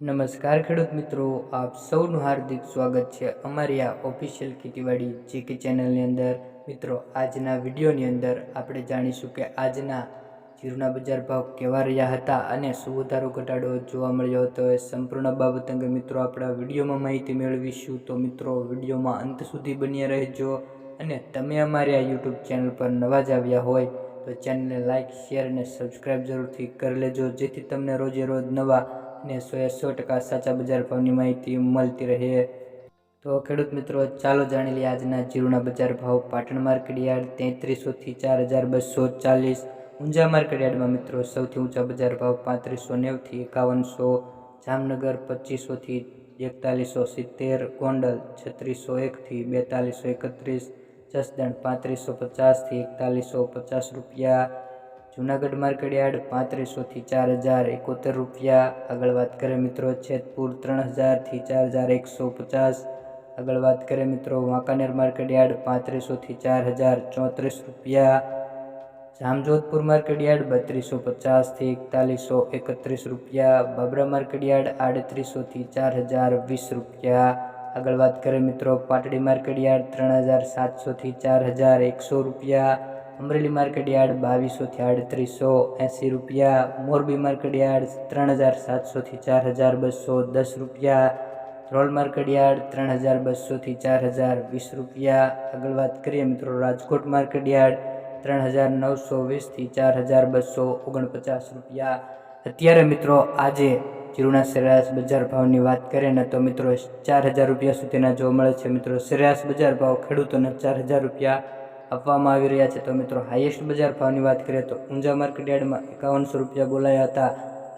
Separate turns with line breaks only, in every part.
નમસ્કાર ખેડૂત મિત્રો, આપ સૌનું હાર્દિક સ્વાગત છે અમારી આ ઓફિશિયલ ખેતીવાડી જીકે ચેનલની અંદર. મિત્રો, આજના વિડીયોની અંદર આપણે જાણીશું કે આજના જીરુના બજાર ભાવ કેવા રહ્યા હતા અને શું વધારો ઘટાડો જોવા મળ્યો હતો એ સંપૂર્ણ બાબત અંગે મિત્રો આપણા વિડીયોમાં માહિતી મેળવીશું. તો મિત્રો, વિડીયોમાં અંત સુધી બન્યા રહેજો અને તમે અમારી આ યુટ્યુબ ચેનલ પર નવા જ આવ્યા હોય તો ચેનલને લાઇક શેર અને સબસ્ક્રાઈબ જરૂરથી કરી લેજો, જેથી તમને રોજે રોજ નવા અને સો એ સો ટકા સાચા બજાર ભાવની માહિતી મળતી રહે. તો ખેડૂત મિત્રો, ચાલો જાણી લઈએ આજના જીરુના બજાર ભાવ. પાટણ માર્કેટ યાર્ડ તેત્રીસોથી ચાર હજાર બસો ચાલીસ. ઊંઝા માર્કેટ યાર્ડમાં મિત્રો, સૌથી ઊંચા બજાર ભાવ પાંત્રીસો નેવથી એકાવનસો. જામનગર પચીસોથી એકતાલીસો. સિત્તેર ગોંડલ છત્રીસો એકથી બેતાલીસો એકત્રીસ. જસદણ પાંત્રીસો પચાસથી એકતાલીસો પચાસ રૂપિયા. જુનાગઢ માર્કેટ યાર્ડ પાંત્રીસોથી ચાર હજાર એકોતેર રૂપિયા. આગળ વાત કરીએ મિત્રો છેદપુર ત્રણ હજારથી ચાર હજાર એકસો પચાસ. આગળ વાત કરીએ મિત્રો વાંકાનેર માર્કેટ યાર્ડ પાંત્રીસોથી ચાર હજાર ચોત્રીસ રૂપિયા. જામજોધપુર માર્કેટ યાર્ડ બત્રીસો પચાસથી એકતાલીસો એકત્રીસ રૂપિયા. બાબરા માર્કેટ યાર્ડ આડત્રીસોથી ચાર હજાર વીસ રૂપિયા. આગળ વાત કરીએ મિત્રો પાટડી માર્કેટ યાર્ડ ત્રણ હજાર સાતસોથી ચાર હજાર એકસો રૂપિયા. અમરેલી માર્કેટ યાર્ડ બાવીસોથી આડત્રીસો એંસી રૂપિયા, મોરબી માર્કેટ યાર્ડ ત્રણ હજાર સાતસોથી ચાર હજાર બસો દસ રૂપિયા, રોલ માર્કેટ યાર્ડ ત્રણ હજાર બસોથી ચાર હજાર વીસ રૂપિયા. આગળ વાત કરીએ મિત્રો રાજકોટ માર્કેટ યાર્ડ ત્રણ હજાર નવસો વીસથી ચાર હજાર બસો ઓગણપચાસ રૂપિયા. અત્યારે મિત્રો આજે જીરુના સરેરાશ બજાર ભાવની વાત કરીએ ને તો મિત્રો ચાર હજાર રૂપિયા સુધીના જોવા મળે છે મિત્રો સરેરાશ બજાર ભાવ ખેડૂતોને ચાર હજાર રૂપિયા આપવામાં આવી રહ્યા છે. તો મિત્રો હાઈએસ્ટ બજાર ભાવની વાત કરીએ તો ઊંઝા માર્કેટ યાર્ડમાં એકાવનસો રૂપિયા બોલાયા હતા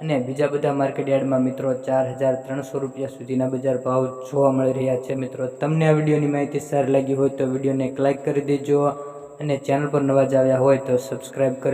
અને બીજા બધા માર્કેટ યાર્ડમાં મિત્રો ચાર હજાર ત્રણસો રૂપિયા સુધીના બજાર ભાવ જોવા મળી રહ્યા છે. મિત્રો, તમને આ વિડીયોની માહિતી સારી લાગી હોય તો વિડીયોને એક લાઇક કરી દેજો અને ચેનલ પર નવા જ આવ્યા હોય તો સબસ્ક્રાઈબ કરી